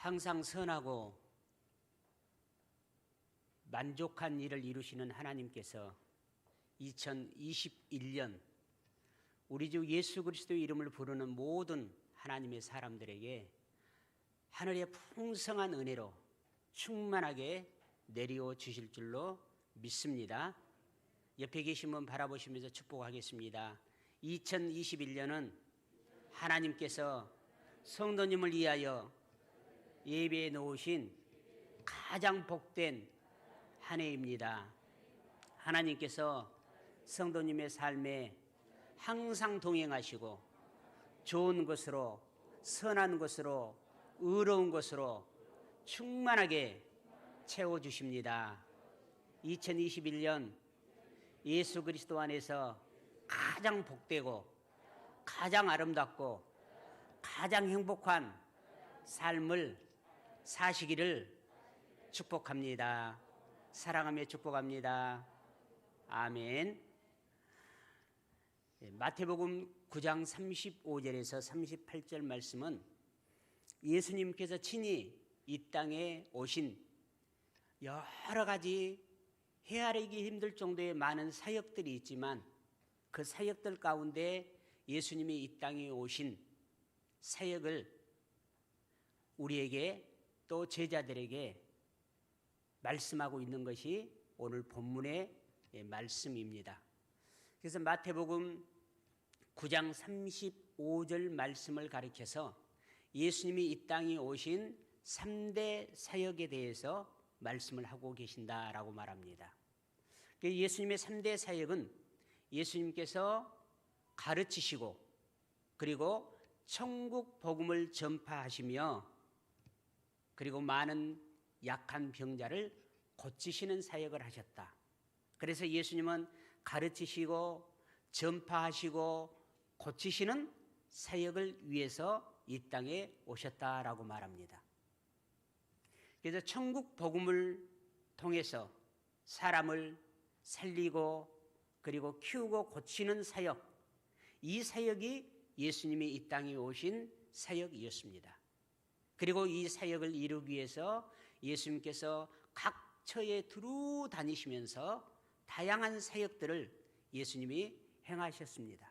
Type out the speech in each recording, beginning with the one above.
항상 선하고 만족한 일을 이루시는 하나님께서 2021년 우리 주 예수 그리스도의 이름을 부르는 모든 하나님의 사람들에게 하늘의 풍성한 은혜로 충만하게 내리어 주실 줄로 믿습니다. 옆에 계신 분 바라보시면서 축복하겠습니다. 2021년은 하나님께서 성도님을 위하여 예배에 놓으신 가장 복된 한 해입니다. 하나님께서 성도님의 삶에 항상 동행하시고 좋은 것으로 선한 것으로 의로운 것으로 충만하게 채워 주십니다. 2021년 예수 그리스도 안에서 가장 복되고 가장 아름답고 가장 행복한 삶을 사시기를 축복합니다. 사랑하며 축복합니다. 아멘. 예, 마태복음 9장 35절에서 38절 말씀은 예수님께서 친히 이 땅에 오신 여러 가지 헤아리기 힘들 정도의 많은 사역들이 있지만 그 사역들 가운데 예수님이 이 땅에 오신 사역을 우리에게 또 제자들에게 말씀하고 있는 것이 오늘 본문의 말씀입니다. 그래서 마태복음 9장 35절 말씀을 가리켜서 예수님이 이 땅에 오신 3대 사역에 대해서 말씀을 하고 계신다라고 말합니다. 예수님의 3대 사역은 예수님께서 가르치시고 그리고 천국 복음을 전파하시며 그리고 많은 약한 병자를 고치시는 사역을 하셨다. 그래서 예수님은 가르치시고 전파하시고 고치시는 사역을 위해서 이 땅에 오셨다라고 말합니다. 그래서 천국 복음을 통해서 사람을 살리고 그리고 키우고 고치는 사역, 이 사역이 예수님이 이 땅에 오신 사역이었습니다. 그리고 이 사역을 이루기 위해서 예수님께서 각 처에 두루 다니시면서 다양한 사역들을 예수님이 행하셨습니다.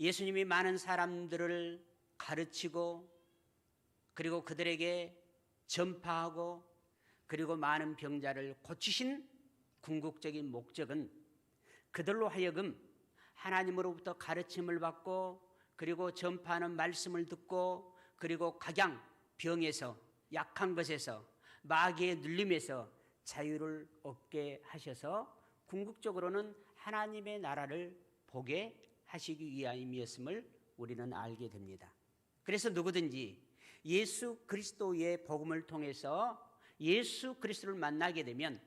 예수님이 많은 사람들을 가르치고 그리고 그들에게 전파하고 그리고 많은 병자를 고치신 궁극적인 목적은 그들로 하여금 하나님으로부터 가르침을 받고 그리고 전파하는 말씀을 듣고 그리고 각양 병에서 약한 것에서 마귀의 눌림에서 자유를 얻게 하셔서 궁극적으로는 하나님의 나라를 보게 하시기 위함이었음을 우리는 알게 됩니다. 그래서 누구든지 예수 그리스도의 복음을 통해서 예수 그리스도를 만나게 되면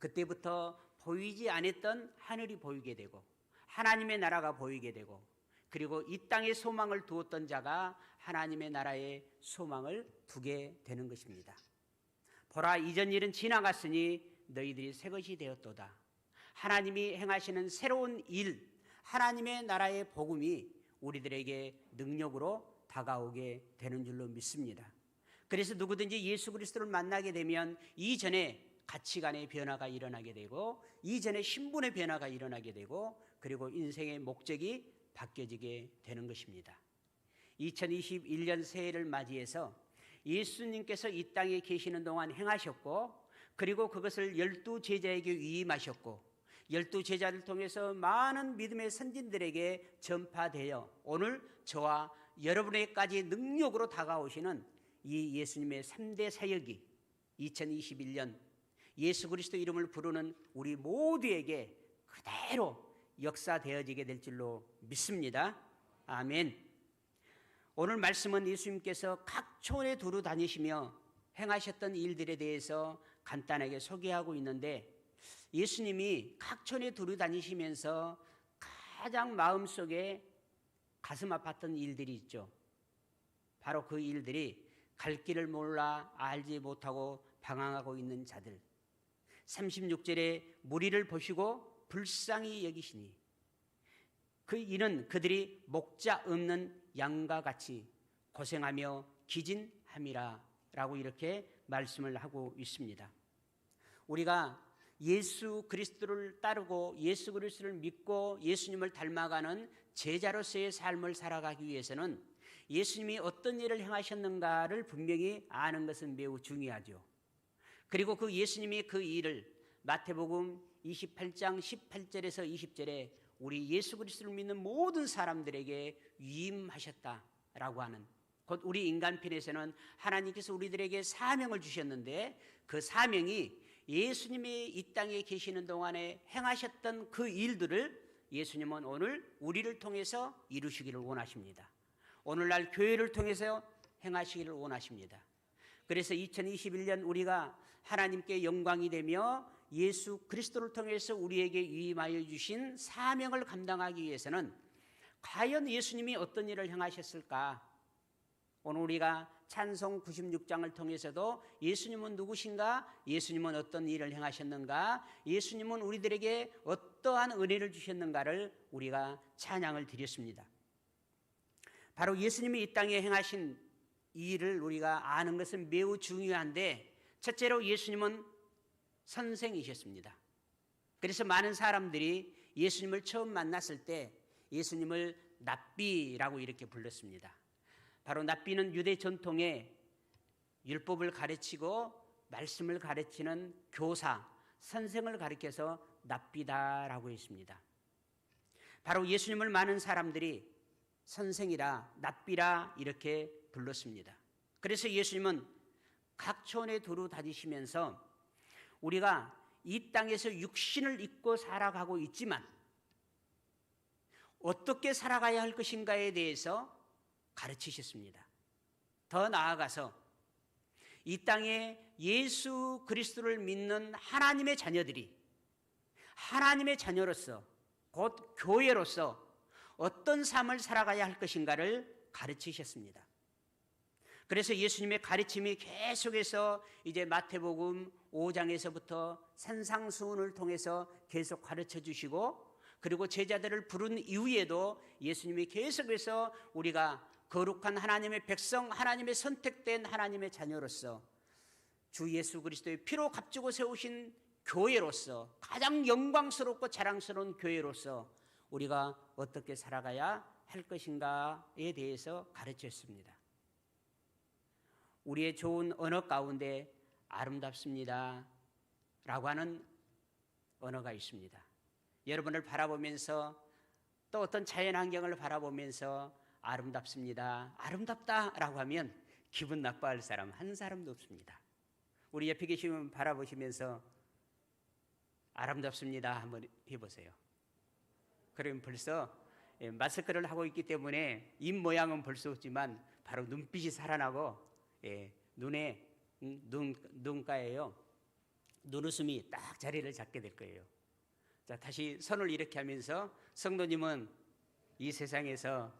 그때부터 보이지 않았던 하늘이 보이게 되고 하나님의 나라가 보이게 되고 그리고 이 땅에 소망을 두었던 자가 하나님의 나라에 소망을 두게 되는 것입니다. 보라 이전 일은 지나갔으니 너희들이 새 것이 되었도다. 하나님이 행하시는 새로운 일, 하나님의 나라의 복음이 우리들에게 능력으로 다가오게 되는 줄로 믿습니다. 그래서 누구든지 예수 그리스도를 만나게 되면 이전에 가치관의 변화가 일어나게 되고 이전에 신분의 변화가 일어나게 되고 그리고 인생의 목적이 바뀌어지게 되는 것입니다. 2021년 새해를 맞이해서 예수님께서 이 땅에 계시는 동안 행하셨고 그리고 그것을 열두 제자에게 위임하셨고 열두 제자를 통해서 많은 믿음의 선진들에게 전파되어 오늘 저와 여러분에게까지 능력으로 다가오시는 이 예수님의 3대 사역이 2021년 예수 그리스도 이름을 부르는 우리 모두에게 그대로 역사되어지게 될 줄로 믿습니다. 아멘. 오늘 말씀은 예수님께서 각 촌에 두루 다니시며 행하셨던 일들에 대해서 간단하게 소개하고 있는데 예수님이 각 촌에 두루 다니시면서 가장 마음속에 가슴 아팠던 일들이 있죠. 바로 그 일들이 갈 길을 몰라 알지 못하고 방황하고 있는 자들. 36절에 무리를 보시고 불쌍히 여기시니 그 이는 그들이 목자 없는 양과 같이 고생하며 기진하였습니다. 함이라라고 이렇게 말씀을 하고 있습니다. 우리가 예수 그리스도를 따르고 예수 그리스도를 믿고 예수님을 닮아가는 제자로서의 삶을 살아가기 위해서는 예수님이 어떤 일을 행하셨는가를 분명히 아는 것은 매우 중요하죠. 그리고 그 예수님이 그 일을 마태복음 28장 18절에서 20절에 우리 예수 그리스도를 믿는 모든 사람들에게 위임하셨다라고 하는 곧 우리 인간편에서는 하나님께서 우리들에게 사명을 주셨는데 그 사명이 예수님이 이 땅에 계시는 동안에 행하셨던 그 일들을 예수님은 오늘 우리를 통해서 이루시기를 원하십니다. 오늘날 교회를 통해서 행하시기를 원하십니다. 그래서 2021년 우리가 하나님께 영광이 되며 예수 그리스도를 통해서 우리에게 위임하여 주신 사명을 감당하기 위해서는 과연 예수님이 어떤 일을 행하셨을까? 오늘 우리가 찬송 96장을 통해서도 예수님은 누구신가? 예수님은 어떤 일을 행하셨는가? 예수님은 우리들에게 어떠한 은혜를 주셨는가를 우리가 찬양을 드렸습니다. 바로 예수님이 이 땅에 행하신 일을 우리가 아는 것은 매우 중요한데 첫째로 예수님은 선생이셨습니다. 그래서 많은 사람들이 예수님을 처음 만났을 때 예수님을 납비라고 이렇게 불렀습니다. 바로 납비는 유대 전통의 율법을 가르치고 말씀을 가르치는 교사, 선생을 가리켜서 납비다라고 했습니다. 바로 예수님을 많은 사람들이 선생이라 납비라 이렇게 불렀습니다. 그래서 예수님은 각 촌에 두루 다니시면서 우리가 이 땅에서 육신을 입고 살아가고 있지만 어떻게 살아가야 할 것인가에 대해서 가르치셨습니다. 더 나아가서 이 땅에 예수 그리스도를 믿는 하나님의 자녀들이 하나님의 자녀로서 곧 교회로서 어떤 삶을 살아가야 할 것인가를 가르치셨습니다. 그래서 예수님의 가르침이 계속해서 이제 마태복음 5장에서부터 산상수훈을 통해서 계속 가르쳐 주시고 그리고 제자들을 부른 이후에도 예수님이 계속해서 우리가 거룩한 하나님의 백성, 하나님의 선택된 하나님의 자녀로서 주 예수 그리스도의 피로 값주고 세우신 교회로서 가장 영광스럽고 자랑스러운 교회로서 우리가 어떻게 살아가야 할 것인가에 대해서 가르쳤습니다. 우리의 좋은 언어 가운데 아름답습니다. 라고 하는 언어가 있습니다. 여러분을 바라보면서 또 어떤 자연 환경을 바라보면서 아름답습니다. 아름답다라고 하면 기분 나빠할 사람 한 사람도 없습니다. 우리 옆에 계시면 바라보시면서 아름답습니다. 한번 해보세요. 그러면 벌써 예, 마스크를 하고 있기 때문에 입 모양은 볼수 없지만 바로 눈빛이 살아나고 예, 눈에 눈 눈가에요 눈웃음이 딱 자리를 잡게 될 거예요. 자 다시 손을 이렇게 하면서 성도님은 이 세상에서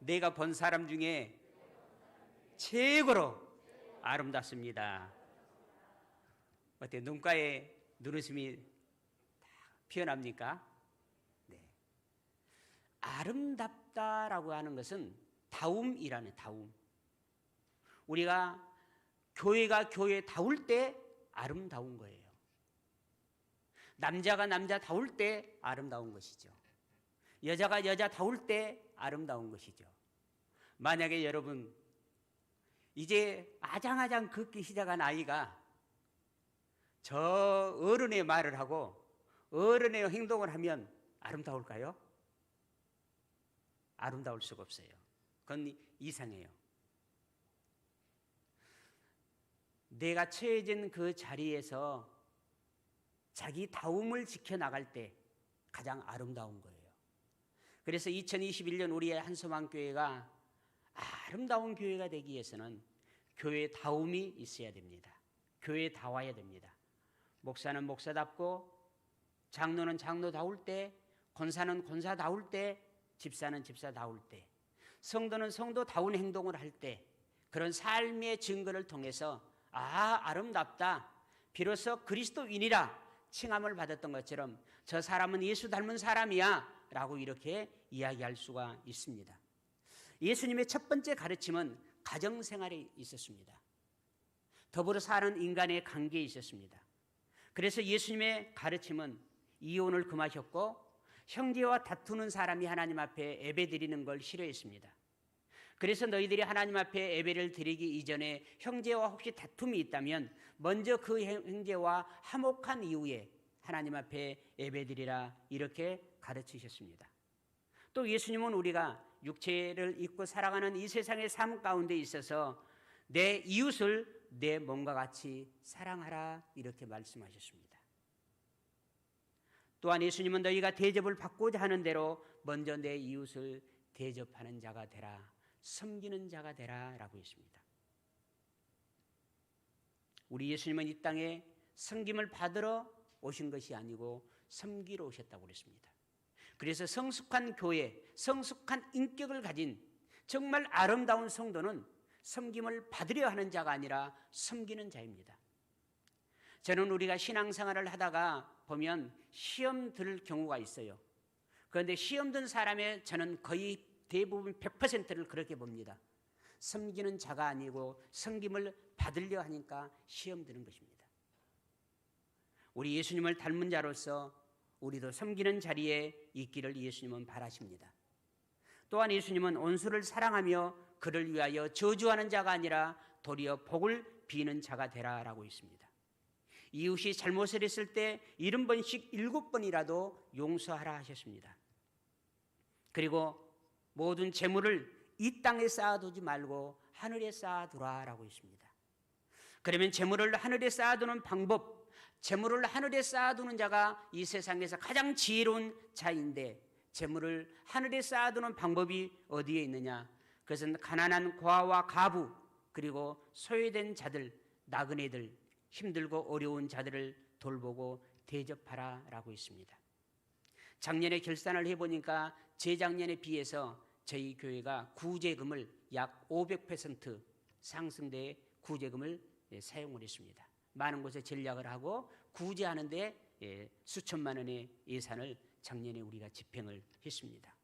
내가 본 사람 중에 최고로 아름답습니다. 어때 눈가에 눈웃음이 피어납니까? 네. 아름답다라고 하는 것은 다움이라는 다움. 우리가 교회가 교회 다울 때 아름다운 거예요. 남자가 남자 다울 때 아름다운 것이죠. 여자가 여자 다울 때 아름다운 것이죠. 만약에 여러분 이제 아장아장 걷기 시작한 아이가 저 어른의 말을 하고 어른의 행동을 하면 아름다울까요? 아름다울 수가 없어요. 그건 이상해요. 내가 처해진 그 자리에서 자기 다움을 지켜나갈 때 가장 아름다운 거예요. 그래서 2021년 우리의 한소망 교회가 아름다운 교회가 되기 위해서는 교회 다움이 있어야 됩니다. 교회 다와야 됩니다. 목사는 목사답고 장로는 장로다울 때, 권사는 권사다울 때, 집사는 집사다울 때, 성도는 성도다운 행동을 할 때, 그런 삶의 증거를 통해서 아, 아름답다. 비로소 그리스도인이라 칭함을 받았던 것처럼 저 사람은 예수 닮은 사람이야. 라고 이렇게 이야기할 수가 있습니다. 예수님의 첫 번째 가르침은 가정 생활에 있었습니다. 더불어 사는 인간의 관계에 있었습니다. 그래서 예수님의 가르침은 이혼을 금하셨고 형제와 다투는 사람이 하나님 앞에 예배 드리는 걸 싫어했습니다. 그래서 너희들이 하나님 앞에 예배를 드리기 이전에 형제와 혹시 다툼이 있다면 먼저 그 형제와 화목한 이후에 하나님 앞에 예배 드리라 이렇게 가르치셨습니다. 또 예수님은 우리가 육체를 입고 살아가는 이 세상의 삶 가운데 있어서 내 이웃을 내 몸과 같이 사랑하라 이렇게 말씀하셨습니다. 또한 예수님은 너희가 대접을 받고자 하는 대로 먼저 내 이웃을 대접하는 자가 되라. 섬기는 자가 되라라고 했습니다. 우리 예수님은 이 땅에 섬김을 받으러 오신 것이 아니고 섬기러 오셨다고 그랬습니다. 그래서 성숙한 교회, 성숙한 인격을 가진 정말 아름다운 성도는 섬김을 받으려 하는 자가 아니라 섬기는 자입니다. 저는 우리가 신앙생활을 하다가 보면 시험 들 경우가 있어요. 그런데 시험 든 사람의 저는 거의 대부분 100%를 그렇게 봅니다. 섬기는 자가 아니고 섬김을 받으려 하니까 시험 드는 것입니다. 우리 예수님을 닮은 자로서 우리도 섬기는 자리에 있기를 예수님은 바라십니다. 또한 예수님은 온수를 사랑하며 그를 위하여 저주하는 자가 아니라 도리어 복을 비는 자가 되라라고 있습니다. 이웃이 잘못을 했을 때 일흔 번씩 일곱 번이라도 용서하라 하셨습니다. 그리고 모든 재물을 이 땅에 쌓아두지 말고 하늘에 쌓아두라라고 있습니다. 그러면 재물을 하늘에 쌓아두는 방법, 재물을 하늘에 쌓아두는 자가 이 세상에서 가장 지혜로운 자인데 재물을 하늘에 쌓아두는 방법이 어디에 있느냐? 그것은 가난한 고아와 가부 그리고 소외된 자들, 나그네들, 힘들고 어려운 자들을 돌보고 대접하라라고 있습니다. 작년에 결산을 해보니까 재작년에 비해서 저희 교회가 구제금을 약 500% 상승돼 구제금을 예, 사용을 했습니다. 많은 곳에 전략을 하고 구제하는데 예, 수천만 원의 예산을 작년에 우리가 집행을 했습니다.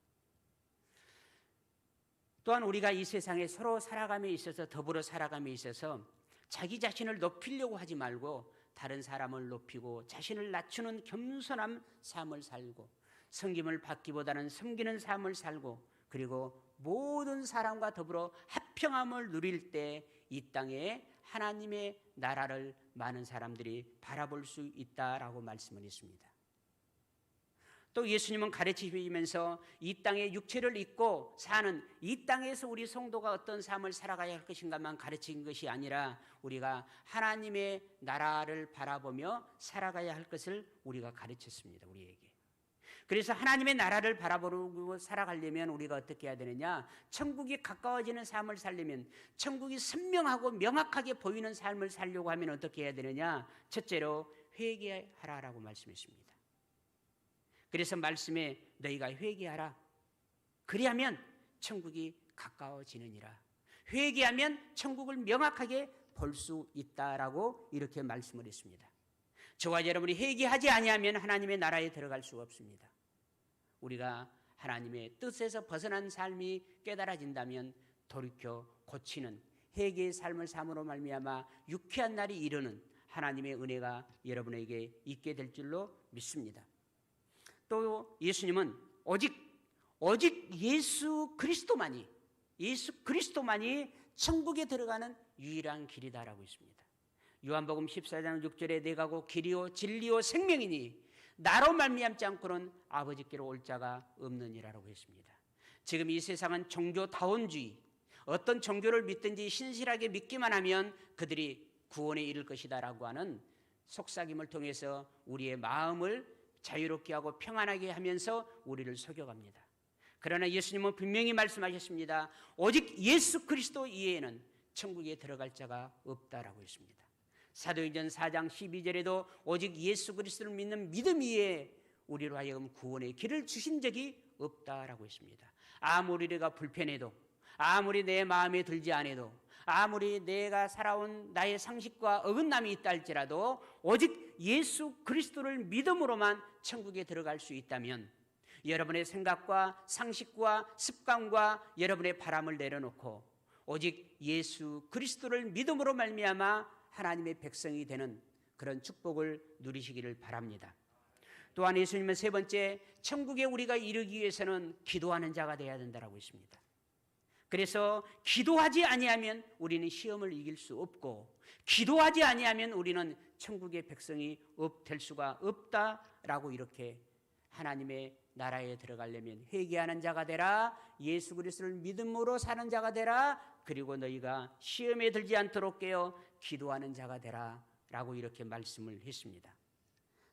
또한 우리가 이 세상에 서로 살아감에 있어서 더불어 살아감에 있어서 자기 자신을 높이려고 하지 말고 다른 사람을 높이고 자신을 낮추는 겸손한 삶을 살고 섬김을 받기보다는 섬기는 삶을 살고 그리고 모든 사람과 더불어 합평함을 누릴 때 이 땅에 하나님의 나라를 많은 사람들이 바라볼 수 있다라고 말씀을 했습니다. 또 예수님은 가르치시면서 이 땅에 육체를 입고 사는 이 땅에서 우리 성도가 어떤 삶을 살아가야 할 것인가만 가르친 것이 아니라 우리가 하나님의 나라를 바라보며 살아가야 할 것을 우리가 가르쳤습니다. 우리에게. 그래서 하나님의 나라를 바라보고 살아가려면 우리가 어떻게 해야 되느냐? 천국이 가까워지는 삶을 살려면 천국이 선명하고 명확하게 보이는 삶을 살려고 하면 어떻게 해야 되느냐? 첫째로 회개하라라고 말씀했습니다. 그래서 말씀에 너희가 회개하라. 그리하면 천국이 가까워지느니라. 회개하면 천국을 명확하게 볼 수 있다라고 이렇게 말씀을 했습니다. 저와 여러분이 회개하지 아니하면 하나님의 나라에 들어갈 수가 없습니다. 우리가 하나님의 뜻에서 벗어난 삶이 깨달아진다면 돌이켜 고치는 회개의 삶을 삶으로 말미암아 유쾌한 날이 이르는 하나님의 은혜가 여러분에게 있게 될 줄로 믿습니다. 또 예수님은 오직 오직 예수 그리스도만이 예수 그리스도만이 천국에 들어가는 유일한 길이다라고 있습니다. 요한복음 14장 6절에 내가 고 길이요 진리요 생명이니 나로 말미암지 않고는 아버지께로 올 자가 없느니라고 했습니다. 지금 이 세상은 종교다원주의, 어떤 종교를 믿든지 신실하게 믿기만 하면 그들이 구원에 이를 것이다라고 하는 속삭임을 통해서 우리의 마음을 자유롭게 하고 평안하게 하면서 우리를 속여갑니다. 그러나 예수님은 분명히 말씀하셨습니다. 오직 예수 그리스도 이외에는 천국에 들어갈 자가 없다라고 했습니다. 사도행전 4장 12절에도 오직 예수 그리스도를 믿는 믿음 위에 우리로 하여금 구원의 길을 주신 적이 없다라고 했습니다. 아무리 내가 불편해도 아무리 내 마음에 들지 않아도 아무리 내가 살아온 나의 상식과 어긋남이 있다 할지라도 오직 예수 그리스도를 믿음으로만 천국에 들어갈 수 있다면 여러분의 생각과 상식과 습관과 여러분의 바람을 내려놓고 오직 예수 그리스도를 믿음으로 말미암아 하나님의 백성이 되는 그런 축복을 누리시기를 바랍니다. 또한 예수님은 세 번째 천국에 우리가 이르기 위해서는 기도하는 자가 되어야 된다라고 했습니다. 그래서 기도하지 아니하면 우리는 시험을 이길 수 없고 기도하지 아니하면 우리는 천국의 백성이 될 수가 없다라고 이렇게 하나님의 나라에 들어가려면 회개하는 자가 되라 예수 그리스도를 믿음으로 사는 자가 되라 그리고 너희가 시험에 들지 않도록 깨어 기도하는 자가 되라 라고 이렇게 말씀을 했습니다.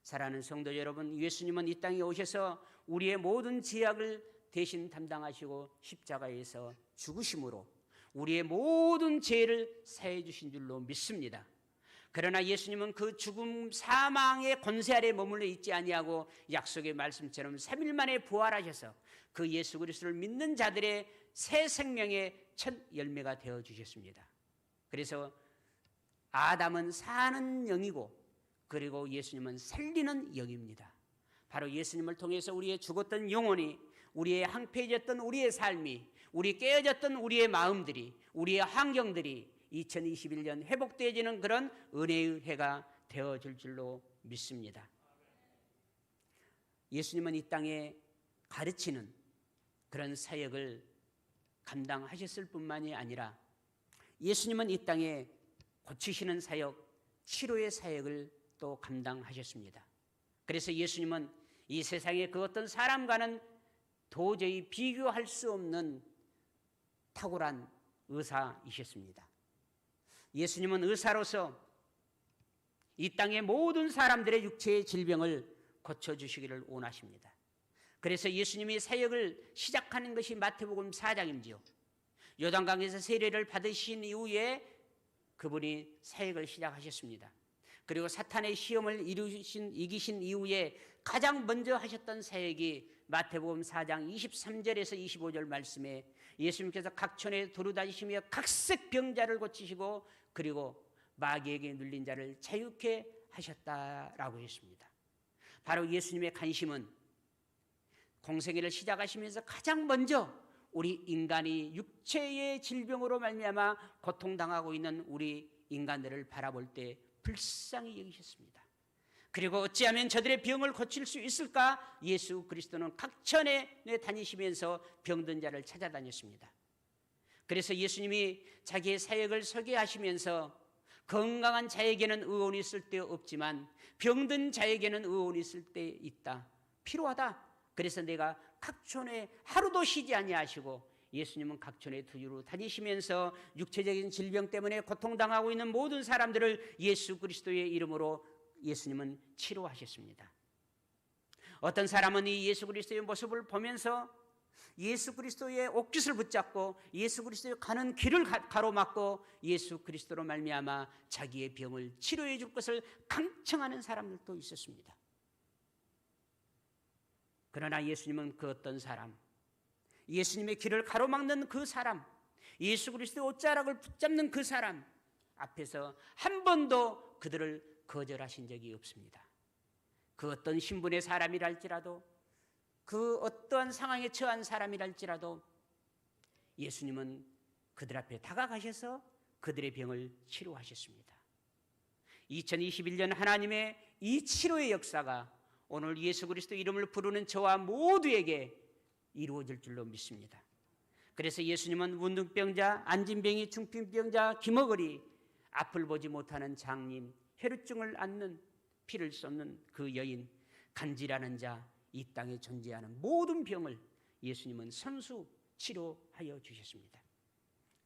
사랑하는 성도 여러분, 예수님은 이 땅에 오셔서 우리의 모든 죄악을 대신 담당하시고 십자가에서 죽으심으로 우리의 모든 죄를 사해 주신 줄로 믿습니다. 그러나 예수님은 그 죽음 사망의 권세 아래 머물러 있지 아니하고 약속의 말씀처럼 3일 만에 부활하셔서 그 예수 그리스도를 믿는 자들의 새 생명의 첫 열매가 되어 주셨습니다. 그래서 아담은 사는 영이고 그리고 예수님은 살리는 영입니다. 바로 예수님을 통해서 우리의 죽었던 영혼이 우리의 항폐해졌던 우리의 삶이 우리 깨어졌던 우리의 마음들이 우리의 환경들이 2021년 회복되어지는 그런 은혜의 해가 되어질 줄로 믿습니다. 예수님은 이 땅에 가르치는 그런 사역을 감당하셨을 뿐만이 아니라 예수님은 이 땅에 고치시는 사역, 치료의 사역을 또 감당하셨습니다. 그래서 예수님은 이 세상의 그 어떤 사람과는 도저히 비교할 수 없는 탁월한 의사이셨습니다. 예수님은 의사로서 이 땅의 모든 사람들의 육체의 질병을 고쳐주시기를 원하십니다. 그래서 예수님이 사역을 시작하는 것이 마태복음 4장인지요. 요단강에서 세례를 받으신 이후에 그분이 사역을 시작하셨습니다. 그리고 사탄의 시험을 이루신 이기신 이후에 가장 먼저 하셨던 사역이 마태복음 4장 23절에서 25절 말씀에 예수님께서 각촌에 두루다니시며 각색 병자를 고치시고 그리고 마귀에게 눌린 자를 자유케 하셨다라고 했습니다. 바로 예수님의 관심은 공생애를 시작하시면서 가장 먼저 우리 인간이 육체의 질병으로 말미암아 고통당하고 있는 우리 인간들을 바라볼 때 불쌍히 여기셨습니다. 그리고 어찌하면 저들의 병을 고칠 수 있을까? 예수 그리스도는 각천에 다니시면서 병든 자를 찾아다녔습니다. 그래서 예수님이 자기의 사역을 소개하시면서 건강한 자에게는 의원이 있을 때 없지만 병든 자에게는 의원이 있을 때 있다. 필요하다. 그래서 내가 각촌에 하루도 쉬지 아니하시고 예수님은 각촌에 두유로 다니시면서 육체적인 질병 때문에 고통당하고 있는 모든 사람들을 예수 그리스도의 이름으로 예수님은 치료하셨습니다. 어떤 사람은 이 예수 그리스도의 모습을 보면서 예수 그리스도의 옥깃을 붙잡고 예수 그리스도의 가는 길을 가로막고 예수 그리스도로 말미암아 자기의 병을 치료해 줄 것을 강청하는 사람들도 있었습니다. 그러나 예수님은 그 어떤 사람, 예수님의 길을 가로막는 그 사람, 예수 그리스도의 옷자락을 붙잡는 그 사람 앞에서 한 번도 그들을 거절하신 적이 없습니다. 그 어떤 신분의 사람이랄지라도 그 어떠한 상황에 처한 사람이랄지라도 예수님은 그들 앞에 다가가셔서 그들의 병을 치료하셨습니다. 2021년 하나님의 이 치료의 역사가 오늘 예수 그리스도 이름을 부르는 저와 모두에게 이루어질 줄로 믿습니다. 그래서 예수님은 운동병자, 안진병이, 중풍병자, 기머거리, 앞을 보지 못하는 장님, 혈루증을 앓는 피를 쏟는 그 여인, 간지라는 자, 이 땅에 존재하는 모든 병을 예수님은 선수 치료하여 주셨습니다.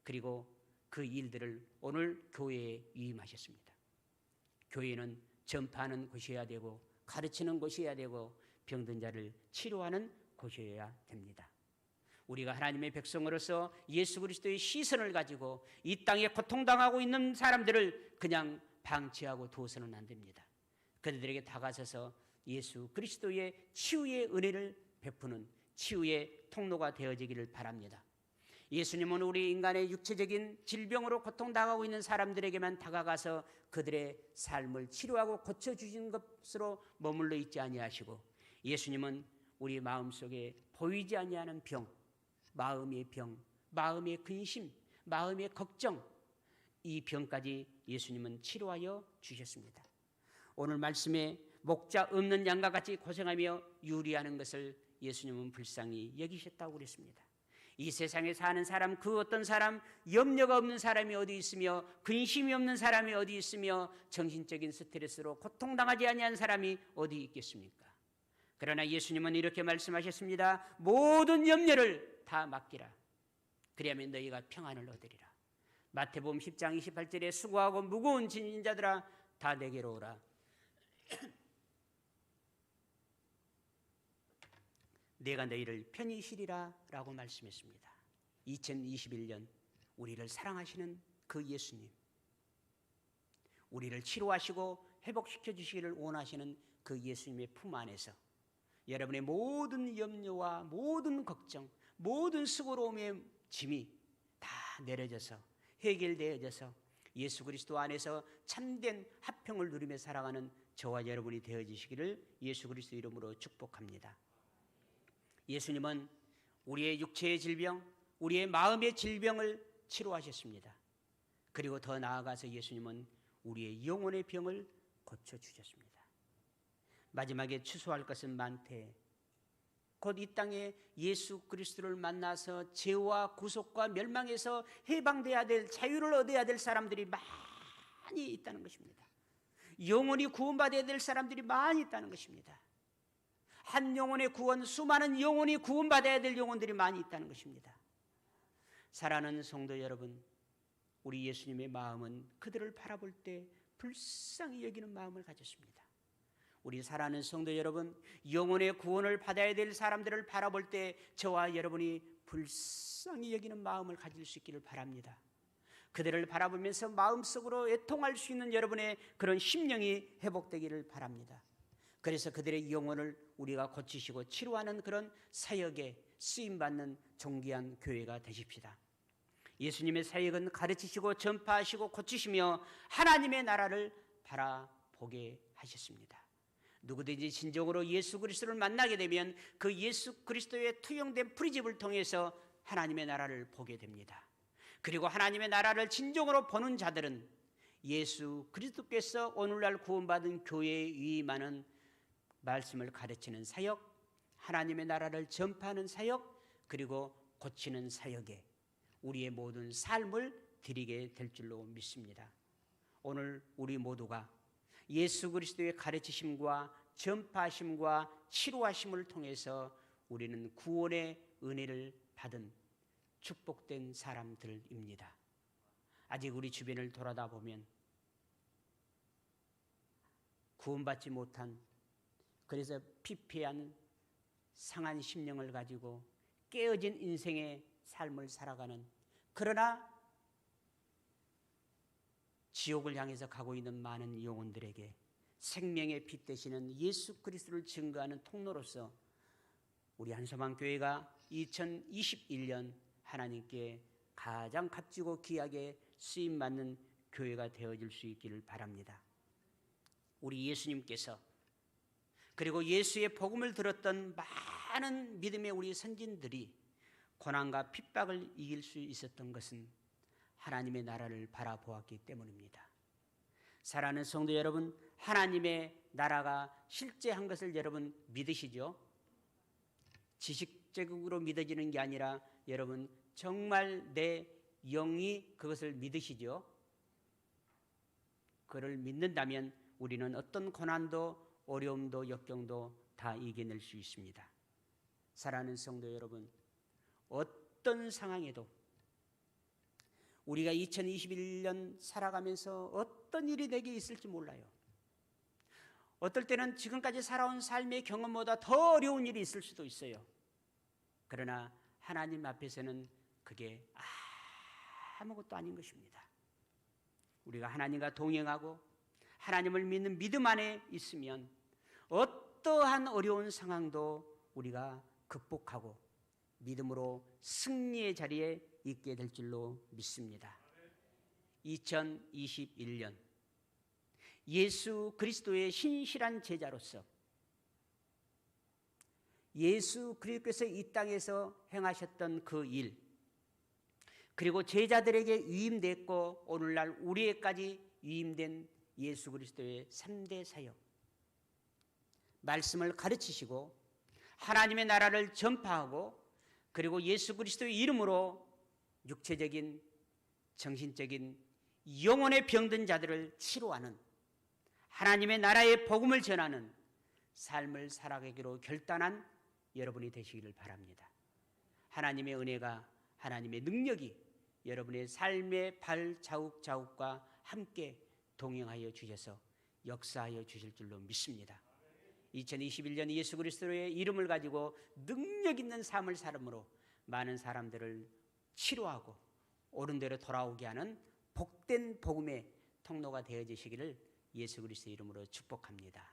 그리고 그 일들을 오늘 교회에 위임하셨습니다. 교회는 전파하는 곳이어야 되고 가르치는 곳이어야 되고 병든 자를 치료하는 곳이어야 됩니다. 우리가 하나님의 백성으로서 예수 그리스도의 시선을 가지고 이 땅에 고통당하고 있는 사람들을 그냥 방치하고 두어서는 안 됩니다. 그들에게 다가서서 예수 그리스도의 치유의 은혜를 베푸는 치유의 통로가 되어지기를 바랍니다. 예수님은 우리 인간의 육체적인 질병으로 고통당하고 있는 사람들에게만 다가가서 그들의 삶을 치료하고 고쳐주신 것으로 머물러 있지 아니하시고 예수님은 우리 마음속에 보이지 아니하는 병, 마음의 병, 마음의 근심, 마음의 걱정, 이 병까지 예수님은 치료하여 주셨습니다. 오늘 말씀에 목자 없는 양과 같이 고생하며 유리하는 것을 예수님은 불쌍히 여기셨다고 그랬습니다. 이 세상에 사는 사람 그 어떤 사람 염려가 없는 사람이 어디 있으며 근심이 없는 사람이 어디 있으며 정신적인 스트레스로 고통당하지 아니한 사람이 어디 있겠습니까? 그러나 예수님은 이렇게 말씀하셨습니다. 모든 염려를 다 맡기라. 그리하면 너희가 평안을 얻으리라. 마태복음 10장 28절에 수고하고 무거운 진인자들아 다 내게로 오라. 내가 너희를 편히 쉬리라라고 말씀했습니다. 2021년 우리를 사랑하시는 그 예수님, 우리를 치료하시고 회복시켜 주시기를 원하시는 그 예수님의 품 안에서 여러분의 모든 염려와 모든 걱정, 모든 수고로움의 짐이 다 내려져서 해결되어져서 예수 그리스도 안에서 참된 합평을 누리며 살아가는 저와 여러분이 되어지시기를 예수 그리스도 이름으로 축복합니다. 예수님은 우리의 육체의 질병, 우리의 마음의 질병을 치료하셨습니다. 그리고 더 나아가서 예수님은 우리의 영혼의 병을 고쳐 주셨습니다. 마지막에 추수할 것은 많되 곧 이 땅에 예수 그리스도를 만나서 죄와 구속과 멸망에서 해방돼야 될 자유를 얻어야 될 사람들이 많이 있다는 것입니다. 영원히 구원받아야 될 사람들이 많이 있다는 것입니다. 한 영혼의 구원, 수많은 영혼이 구원받아야 될 영혼들이 많이 있다는 것입니다. 사랑하는 성도 여러분, 우리 예수님의 마음은 그들을 바라볼 때 불쌍히 여기는 마음을 가졌습니다. 우리 사랑하는 성도 여러분, 영혼의 구원을 받아야 될 사람들을 바라볼 때 저와 여러분이 불쌍히 여기는 마음을 가질 수 있기를 바랍니다. 그들을 바라보면서 마음속으로 애통할 수 있는 여러분의 그런 심령이 회복되기를 바랍니다. 그래서 그들의 영혼을 우리가 고치시고 치료하는 그런 사역에 쓰임 받는 존귀한 교회가 되십시다. 예수님의 사역은 가르치시고 전파하시고 고치시며 하나님의 나라를 바라보게 하셨습니다. 누구든지 진정으로 예수 그리스도를 만나게 되면 그 예수 그리스도의 투영된 프리집을 통해서 하나님의 나라를 보게 됩니다. 그리고 하나님의 나라를 진정으로 보는 자들은 예수 그리스도께서 오늘날 구원받은 교회에 위임하는 말씀을 가르치는 사역, 하나님의 나라를 전파하는 사역, 그리고 고치는 사역에 우리의 모든 삶을 드리게 될 줄로 믿습니다. 오늘 우리 모두가 예수 그리스도의 가르치심과 전파하심과 치료하심을 통해서 우리는 구원의 은혜를 받은 축복된 사람들입니다. 아직 우리 주변을 돌아다 보면 구원받지 못한 그래서 피폐한 상한 심령을 가지고 깨어진 인생의 삶을 살아가는 그러나 지옥을 향해서 가고 있는 많은 영혼들에게 생명의 빛 되시는 예수 그리스도를 증거하는 통로로서 우리 한서방 교회가 2021년 하나님께 가장 값지고 귀하게 쓰임 받는 교회가 되어질 수 있기를 바랍니다. 우리 예수님께서 그리고 예수의 복음을 들었던 많은 믿음의 우리 선진들이 고난과 핍박을 이길 수 있었던 것은 하나님의 나라를 바라보았기 때문입니다. 사랑하는 성도 여러분, 하나님의 나라가 실제한 것을 여러분 믿으시죠? 지식적으로 믿어지는 게 아니라 여러분 정말 내 영이 그것을 믿으시죠? 그를 믿는다면 우리는 어떤 고난도 어려움도 역경도 다 이겨낼 수 있습니다. 사랑하는 성도 여러분, 어떤 상황에도 우리가 2021년 살아가면서 어떤 일이 내게 있을지 몰라요. 어떨 때는 지금까지 살아온 삶의 경험보다 더 어려운 일이 있을 수도 있어요. 그러나 하나님 앞에서는 그게 아무것도 아닌 것입니다. 우리가 하나님과 동행하고 하나님을 믿는 믿음 안에 있으면 어떠한 어려운 상황도 우리가 극복하고 믿음으로 승리의 자리에 있게 될 줄로 믿습니다. 2021년 예수 그리스도의 신실한 제자로서 예수 그리스도께서 이 땅에서 행하셨던 그 일, 그리고 제자들에게 위임됐고 오늘날 우리에까지 위임된 예수 그리스도의 3대 사역. 말씀을 가르치시고 하나님의 나라를 전파하고 그리고 예수 그리스도의 이름으로 육체적인 정신적인 영혼의 병든 자들을 치료하는 하나님의 나라의 복음을 전하는 삶을 살아가기로 결단한 여러분이 되시기를 바랍니다. 하나님의 은혜가 하나님의 능력이 여러분의 삶의 발자국 자국과 함께 동행하여 주셔서 역사하여 주실 줄로 믿습니다. 2021년 예수 그리스도의 이름을 가지고 능력 있는 삶을 살음으로 많은 사람들을 치료하고 옳은 대로 돌아오게 하는 복된 복음의 통로가 되어지시기를 예수 그리스도 이름으로 축복합니다.